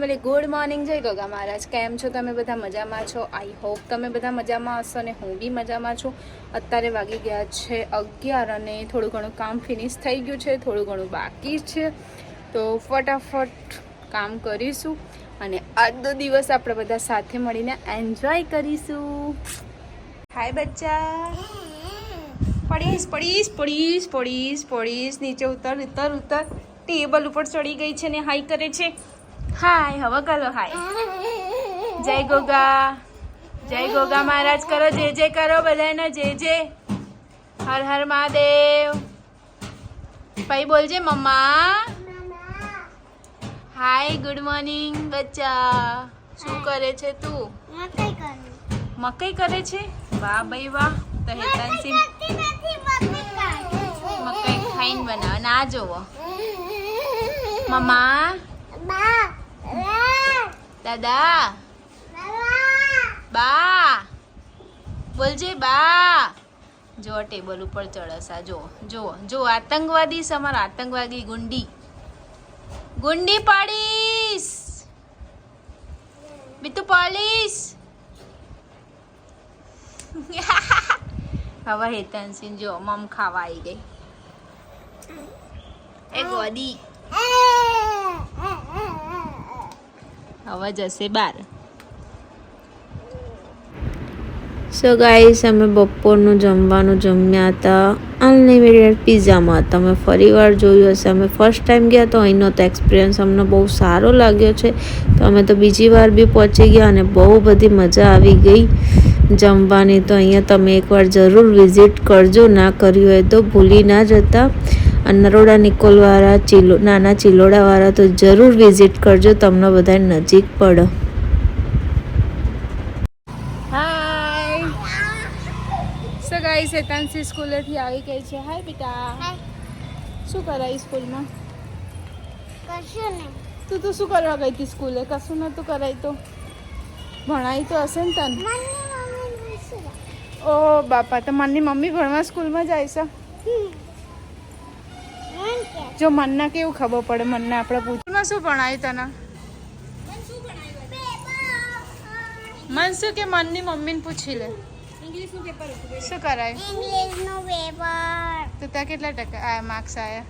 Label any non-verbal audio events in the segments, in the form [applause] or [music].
Family good morning જય ગગા મહારાજ. કેમ છો તમે બધા? મજામાં છો? આઈ હોપ તમે બધા મજામાં હશો અને હું બી મજામાં છું. અત્યારે વાગી ગયા છે અગિયાર અને થોડું ઘણું કામ ફિનિશ થઈ ગયું છે, થોડું ઘણું બાકી છે. તો ફટાફટ કામ કરીશું અને આજનો દિવસ આપણે બધા સાથે મળીને એન્જોય કરીશું. હાય બચ્ચા. પડીશ પડીશ પડીશ પડીશ પડીશ. નીચે ઉતર ઉતર ઉતર. ટેબલ ઉપર ચડી ગઈ છે ને હાઈ કરે છે. હાય હવે કરો હાય જય ગોગા. જય ગોગા મહારાજ કરો જે જે કરો બધાને જે જે. હર હર મહાદેવ. ભાઈ બોલજે મમ્મા. હાય ગુડ મોર્નિંગ બચ્ચા. શું કરે છે તું? મકઈ કરે. છે? વાહ ભાઈ વાહ. તો હેતાંશી મકઈ ખાઈને બનાવે. ના જોવો. [laughs] મમ્મા. દાદા. બા. બોલજે બા. જો ટેબલ ઉપર ચડસા જો જો જો આતંકવાદી છે અમારા આતંકવાદી ગુંડી. ગુંડી પાડીશ બીતું પાડીશ [laughs] હવે હેતનસિંહ જો મમ ખાવા આવી ગઈ. એ ગોદી હવે જશે બાર. સો ગાઈસ અમે બપોરનું જમવાનું જમ્યા હતા. અનલિમિટેડ પીઝામાં. તમે ફરીવાર જોયું હશે. અમે ફર્સ્ટ ટાઈમ ગયા તો અહીંનો તો એક્સપિરિયન્સ અમને બહુ સારો લાગ્યો છે. તો અમે તો બીજી વાર બી પહોંચી ગયા અને બહુ બધી મજા આવી ગઈ. જમવાની તો અહીંયા તમે એકવાર જરૂર વિઝિટ કરજો. ના કર્યું હોય તો ભૂલી ના જતા. અને નરોડા નિકોલવાળા ચીલો નાના ચિલોડાવાળા તો જરૂર વિઝિટ કરજો તમને બધા નજીક પડે. હાય સો ગાઈસ હેતાંશી સ્કૂલેથી આવી ગઈ છે. હાય બેટા. શું કરાય સ્કૂલમાં? તું તો શું કરવા ગઈ હતી સ્કૂલે? કશું નતું કરાય તો? ભણાય તો હશે ને તને? ઓ બાપા તો મારી મમ્મી ભણવા સ્કૂલમાં જાય છે? જો મનના કેવું ખબર પડે મનને આપણે પૂછમાં શું ભણાયું તને? મન શું કે મનની મમ્મીને પૂછી લે. શું કરાય? તો ત્યાં કેટલા ટકા આ માર્ક્સ આવ્યા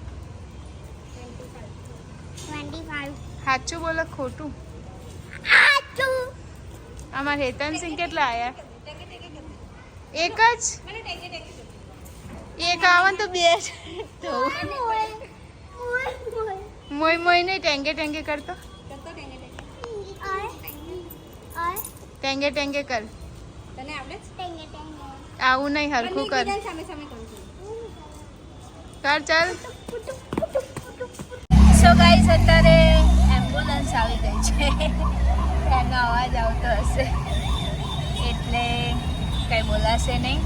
સાચું બોલો ખોટું? અમારે હેતનસિંહ કેટલા આવ્યા એક જ? એક આવે ને તો બે જ. મોય મોય નહીં ટેંગે ટેંગે કરતો ટેંગે ટેંગે. કર. આવું નહીં હરખું કર. કર ચાલ. સો ગાઈસ અત્યારે એમ્બ્યુલન્સ આવી ગઈ છે. એનો અવાજ આવતો હશે. એટલે કંઈ બોલાશે નહીં.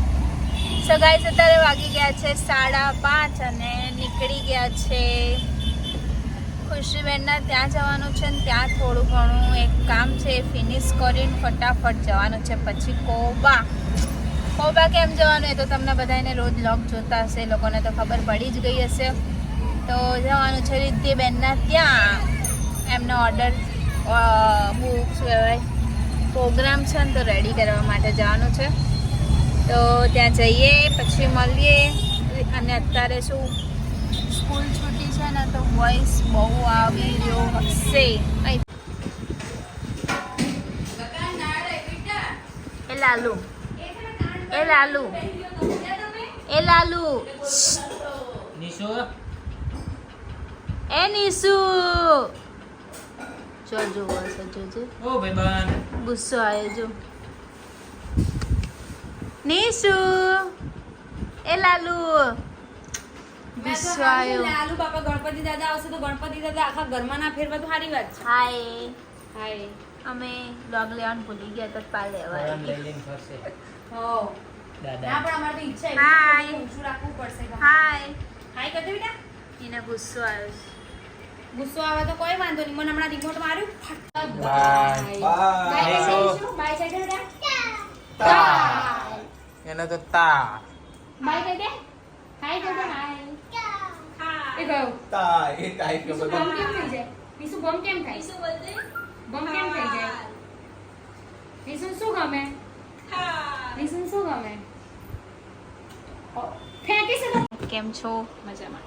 સો ગાઈસ અત્યારે વાગી ગયા છે સાડા પાંચ અને નીકળી ગયા છે ખુશીબેનના ત્યાં જવાનું છે ને ત્યાં થોડું ઘણું એક કામ છે એ ફિનિશ કરીને ફટાફટ જવાનું છે. પછી કોબા. કોબા કેમ જવાનું એ તો તમને બધાને રોજ લોક જોતા હશે લોકોને તો ખબર પડી જ ગઈ હશે. તો જવાનું છે રિદ્ધિબેનના ત્યાં. એમનો ઓર્ડર બુક કહેવાય? પ્રોગ્રામ છે ને તો રેડી કરવા માટે જવાનું છે. તો ત્યાં જઈએ, પછી મળીએ. અને અત્યારે શું? સ્કૂલ છૂટી છે ને તો વોઇસ બહુ આવી રહ્યો હશે. એ લાલુ એ લાલુ એ લાલુ નિશુ એ નીસુ જો જો જોજે ઓ ભાઈબાન ગુસ્સો આવ્યો જો નિશુ એ લાલુ બાપા ગણપતિ દાદા આવશે તો ગણપતિ દાદા આખા ઘરમાં ના ફેરવા તો સારી વાત છે. હાય. હાય. અમે લોગ લેવાનું ભૂલી ગયા તો પા લેવા લઈ લઈને ફરશે. હો. ના પણ અમારે તો ઈચ્છા છે કે ઊંચું રાખવું પડશે હાય. હાય કરજો બેટા એને ગુસ્સો આવ્યો છે. ગુસ્સો આવે તો કોઈ વાંધો નહીં. મને હમણાં રિમોટ માર્યું. Bye. Bye Nisu. Bye side એનો તો તા. બાય કહી દે હાય કહી દે હાય એ ગયો તા એ ટાઈપ કે ઈસુ બમ કેમ થઈ જાય? ઈસુ બમ કેમ થાય શું બોલતે બમ કેમ થઈ જાય? નિશુન શું ગમે? શું ગમે? ફેંકી છે કેમ છો? મજામાં.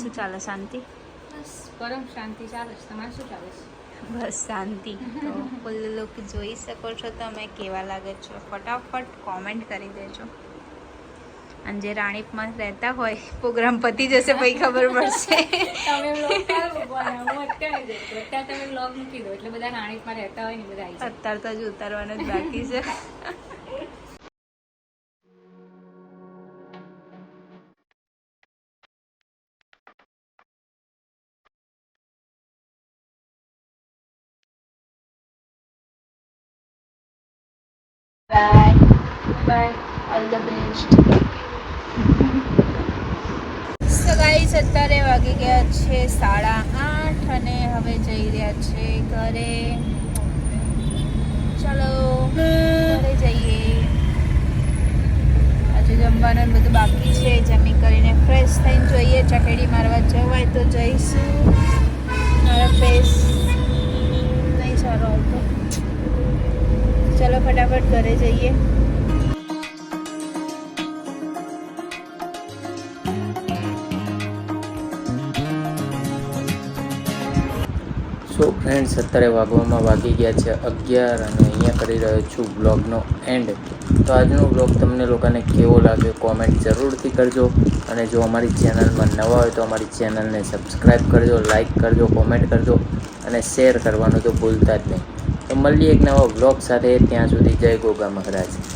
શું ચાલે શાંતિ? બસ પરમ શાંતિ ચાલે છે. તમારે શું ચાલે છે? બસ શાંતિ. તો ફૂલ લુક જોઈ શકો છો તમે કેવા લાગે છો? ફટાફટ કોમેન્ટ કરી દેજો. અને જે રાણીપમાં રહેતા હોય પ્રોગ્રામ પતી જશે પછી ખબર પડશે. અત્યારે તો હજુ ઉતારવાનું જ બાકી છે. Bye bye All the best so guys અત્યારે વાગી ગયા છે સાડા આઠ અને હવે જઈ રહ્યા છે ઘરે. ચલો, ઘરે જઈએ. આજે જમવાનું બધું બાકી છે, જમી કરીને ફ્રેશ થઈને જોઈએ, ચકેડી મારવા જવાય તો જઈશું. મારા ફેસ નહીં સારો આવતો. ચલો, ફટાફટ ઘરે જઈએ. સો ફ્રેન્ડ્સ અત્યારે વાગવામાં વાગી ગયા છે અગિયાર અને અહીંયા કરી રહ્યો છું બ્લોગનો એન્ડ તો આજનો બ્લોગ તમને લોકોને કેવો લાગ્યો કોમેન્ટ જરૂરથી કરજો. અને જો અમારી ચેનલમાં નવા હોય તો અમારી ચેનલને સબસ્ક્રાઈબ કરજો લાઇક કરજો કોમેન્ટ કરજો અને શેર કરવાનું તો ભૂલતા જ નહીં. તો મળીએ એક નવા બ્લોગ સાથે. ત્યાં સુધી જય ગોગા મહારાજ.